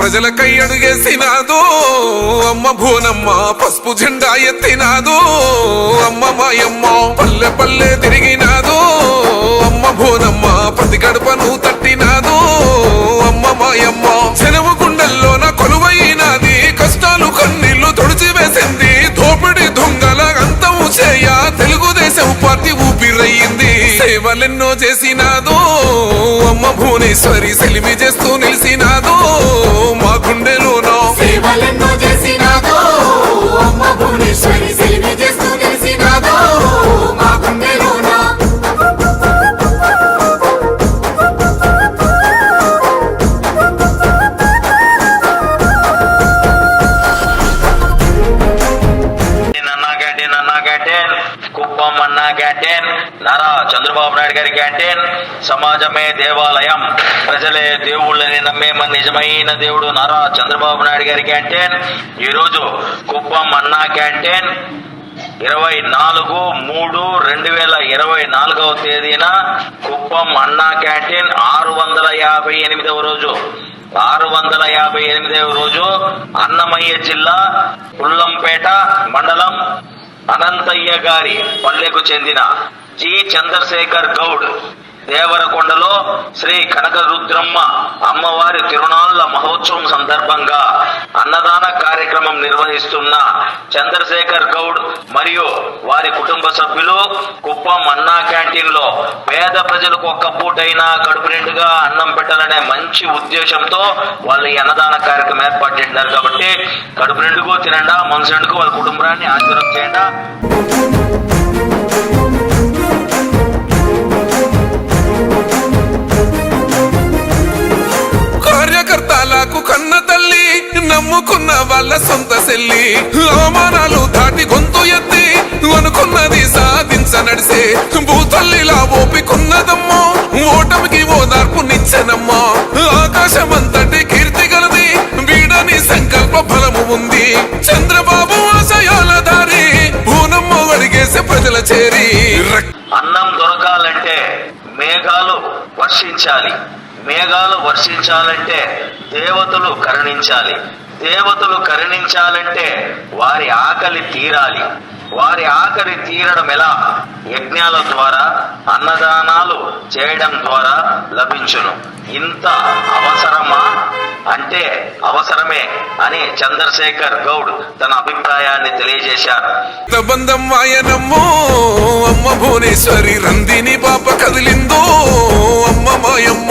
ప్రజలకై అడుగేసినాదో అమ్మ భూనమ్మ పసుపు జెండా ఎత్తినాదో అమ్మ మాయమ్మ పల్లె పల్లె తిరిగినాదో. అమ్మ ప్రతి గడపను తట్టినాదో. అమ్మ మాయమ్మ సెలవు గుండెల్లోన కొలువైనది. కష్టాలు కన్నీళ్ళు తుడిచివేసింది దోపిడి దొంగల అంతము చేయ తెలుగుదేశం పార్టీ ఊపిరయ్యింది. సేవలెన్నో చేసినాదో. అమ్మ భువనేశ్వరి సెలిమి చేస్తూ నిలిసినాదో మా గుండెలోనో సేవలెన్నో చేసినాదో. అమ్మ భువనేశ్వరి చంద్రబాబు క్యాంటీన్ సమాజమే దేవాలయం. ప్రజలే దేవుళ్ళని నమ్మేమ నిజమైన దేవుడు నారా చంద్రబాబు నాయుడు గారి క్యాంటీన్. ఈరోజు కుప్పం అన్నా క్యాంటీన్. ఇరవై నాలుగు మూడు రెండు వేల ఇరవై నాలుగవ తేదీన కుప్పం అన్నా క్యాంటీన్. ఆరు వందల యాభై ఎనిమిదవ రోజు. ఆరు వందల యాభై ఎనిమిదవ రోజు అన్నమయ్య జిల్లా పుల్లంపేట మండలం అనంతయ్య గారి పల్లెకు చెందిన జి. చంద్రశేఖర్ గౌడ్ దేవరకొండలో శ్రీ కనకరుద్రమ్మ అమ్మవారి తిరునాళ్ళ మహోత్సవం సందర్భంగా అన్నదాన కార్యక్రమం నిర్వహిస్తున్న చంద్రశేఖర్ గౌడ్ మరియు వారి కుటుంబ సభ్యులు కుప్పం అన్నా క్యాంటీన్లో పేద ప్రజలకు ఒక్క పూటైనా కడుపు నిండుగా అన్నం పెట్టాలనే మంచి ఉద్దేశంతో వాళ్ళు ఈ అన్నదాన కార్యక్రమం ఏర్పాటు చేసినారు కాబట్టి కడుపు నిండుకు తినండా మనసు నిండుకు వాళ్ళ కుటుంబాన్ని ఆశీర్వదం చేయండి సొంత సెల్లి అవమానాలు దాటి గొంతు ఎత్తి అనుకున్నది సాధించ నడిసే భూతల్లిలా ఓపికున్నదమ్మో ఓటమికి ఓదార్పు నిచ్చెనమ్మా ఆకాశమంతటి కీర్తి గలది వీడని సంకల్ప బలము ఉంది. చంద్రబాబు ఆశయాల దారి పూనమ్మ అడిగేసే ప్రజల చేరి. అన్నం దొరకాలంటే మేఘాలు వర్షించాలి. మేఘాలు వర్షించాలంటే దేవతలు కరుణించాలి. దేవతలు కరుణించాలంటే వారి ఆకలి తీరాలి. వారి ఆకలి తీరడం ఎలా? యజ్ఞాల ద్వారా అన్నదానాలు చేయడం ద్వారా లభించును. ఇంత అవసరమా? అంటే అవసరమే అని చంద్రశేఖర్ గౌడ్ తన అభిప్రాయాన్ని తెలియజేశారు. బంధం మాయనమ్మో అమ్మ భువనేశ్వరి రందిని పాప కదిలిందో అమ్మ మాయమ్మో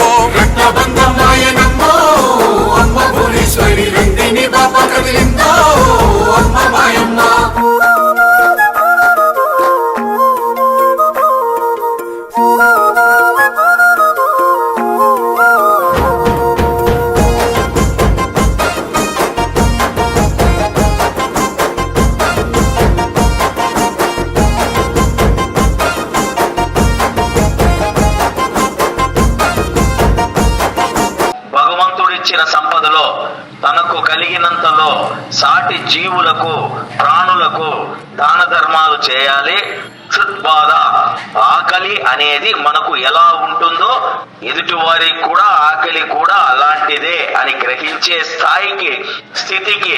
కలిగిన సంపదలో తనకు కలిగినంతలో సాటి జీవులకు ప్రాణులకు దాన ధర్మాలు చేయాలి. క్షుత్బాధ ఆకలి అనేది మనకు ఎలా ఉంటుందో ఎదుటి వారికి కూడా ఆకలి కూడా అలాంటిదే అని గ్రహించే స్థాయికి స్థితికి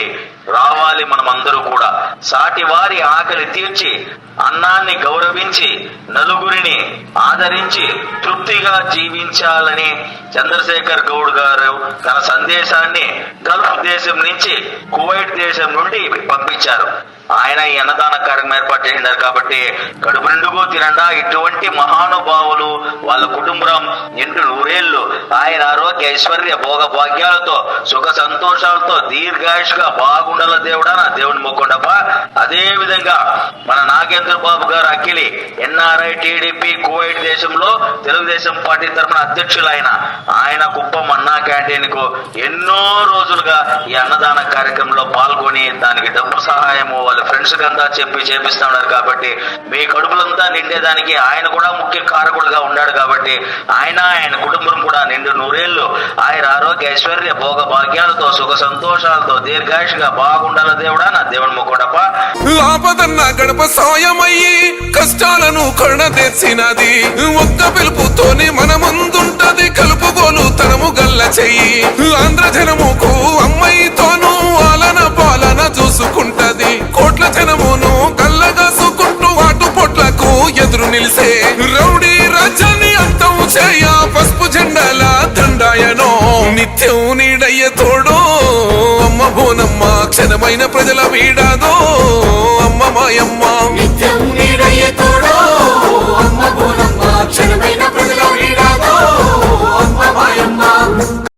రావాలి మనమందరూ కూడా. సాటి వారి ఆకలి తీర్చి అన్నాన్ని గౌరవించి నలుగురిని ఆదరించి తృప్తిగా జీవించాలని చంద్రశేఖర్ గౌడ్ గారు తన సందేశాన్ని గల్ఫ్ దేశం నుంచి కువైట్ దేశం నుండి పంపించారు. ఆయన ఈ అన్నదాన కార్యక్రమం ఏర్పాటు చేసినారు కాబట్టి కడుపు నిండుగో తినండా. ఇటువంటి మహానుభావులు వాళ్ళ కుటుంబం నిండు నూరేళ్ళు ఆయన ఆరోగ్య ఐశ్వర్య భోగ భాగ్యాలతో సుఖ సంతోషాలతో దీర్ఘాయుష్గా బాగుండాల దేవుడా? నా దేవుని మొక్కుండప్ప అదే విధంగా మన నాగేంద్ర బాబు గారు అఖిలి ఎన్ఆర్ఐ టీడీపీ కువైట్ దేశంలో తెలుగుదేశం పార్టీ తరఫున అధ్యక్షులు ఆయన ఆయన కుప్పం అన్నా క్యాంటీన్కు ఎన్నో రోజులుగా ఈ అన్నదాన కార్యక్రమంలో పాల్గొని దానికి డబ్బు సహాయము వాళ్ళ ఫ్రెండ్స్ అంతా చెప్పి చేపిస్తా ఉన్నారు కాబట్టి మీ కడుపులంతా నిండేదానికి ఆయన కూడా ముఖ్య కారకుడుగా ఉన్నాడు కాబట్టి ఆయన ఆయన కుటుంబం కూడా నిండు నూరేళ్ళు ఆయన ఆరోగ్య ఐశ్వర్య భోగ భాగ్యాలతో సుఖ సంతోషాలతో దీర్ఘాయుషగా బాగుండాల దేవుడా? నా దేవుని ముకోడప్ప ఆపదన్న గడప సాయమయ్యి కష్టాలను కణ తెచ్చినది. ఒక్క పిలుపుతోనే మన ముందుంటది కలుపుగోలు తనము గల్ల చెయ్యి. ఆంధ్ర జనముకు అమ్మాయితోనూ ఆలన పాలన చూసుకుంటది. కోట్ల జనమును గల్లగాసుకుంటూ అటు పొట్లకు ఎదురు నిలిసే. రౌడీ రాజ్యాన్ని అంతం చేయ పసుపు జెండాల దండాయనో. నిత్యం నీడయ్య తోడో. అమ్మ క్షణమైన ప్రజల వీడాదో అమ్మ మాయమ్మ. నిత్యం నీడయ్య తోడో అమ్మ బోనమ్మ క్షణమైన